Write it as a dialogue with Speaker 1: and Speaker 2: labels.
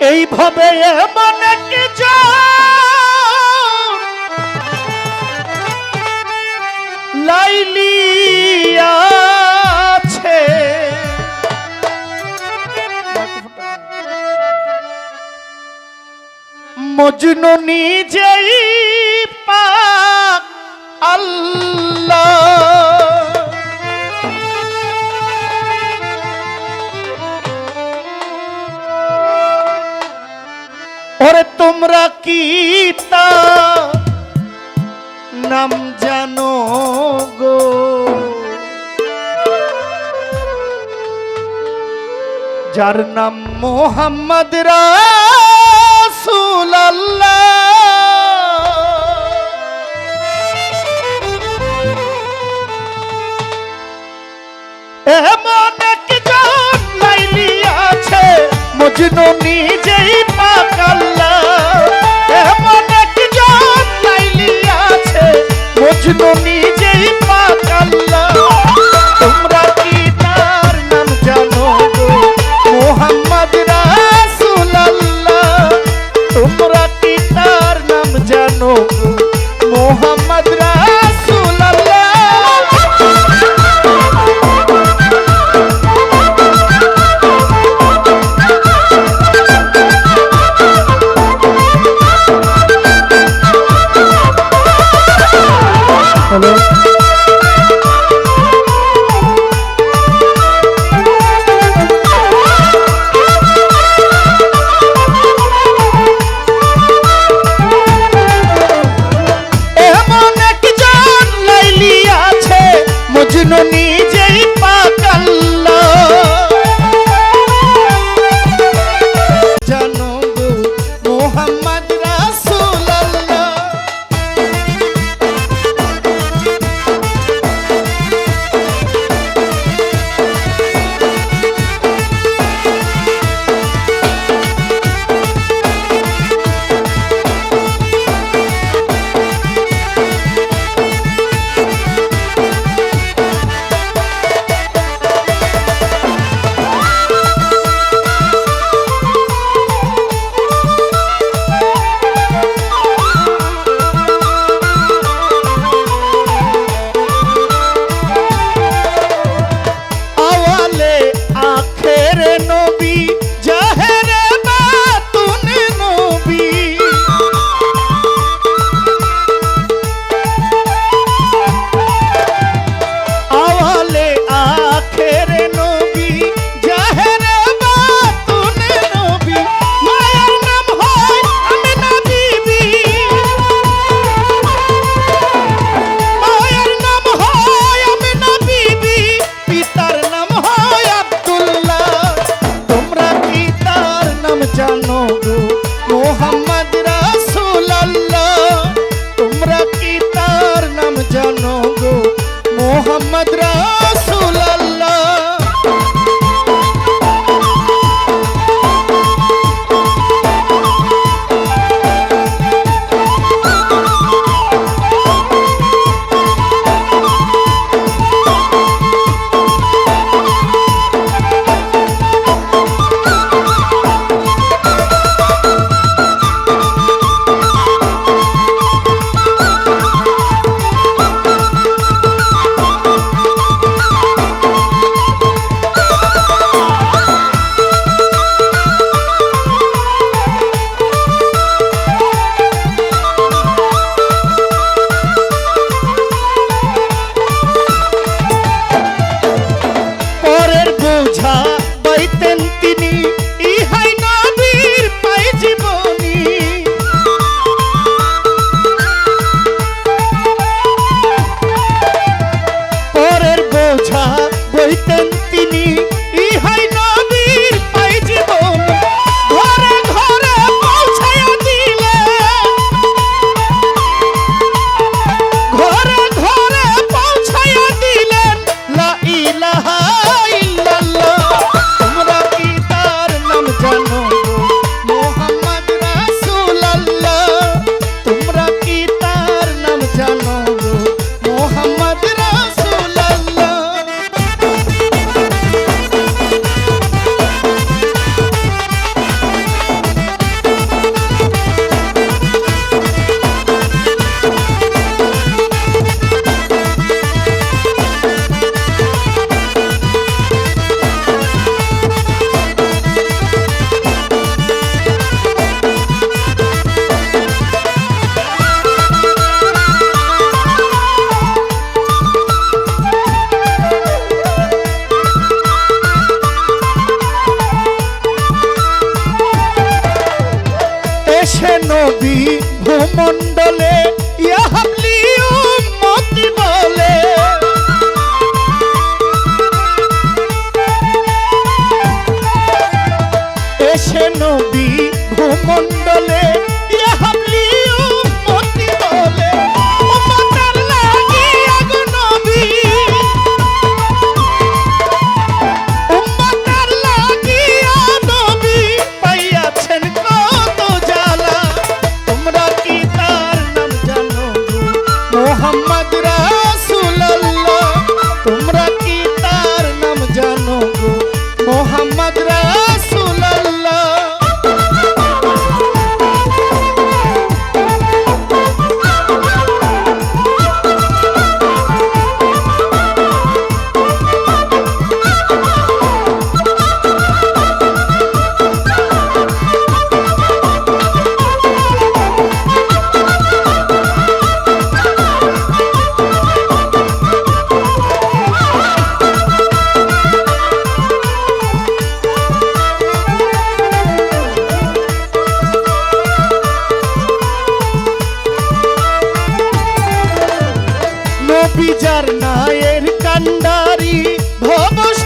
Speaker 1: এইভাবে এমন কিছু লাইলি আছে। মজনু নিজেই পা আল্লাহ ওরে তোমরা কি তা? নাম জানো গো। যার নাম মোহাম্মদ রাসূল এমন মজনু নিজেই পাকাল্লা এমন একজন লাইলি আছে মজনু নিজেই পাকাল্লা তোমরা কি তার নাম জানো গো? মোহাম্মদ রাসূলুল্লাহ। তোমরা কি তার নাম জানো মোহাম্মদ রাসূলুল্লাহ ভূমণ্ডলে ইয়া হাবলি নায়ের কান্ডারি ভবস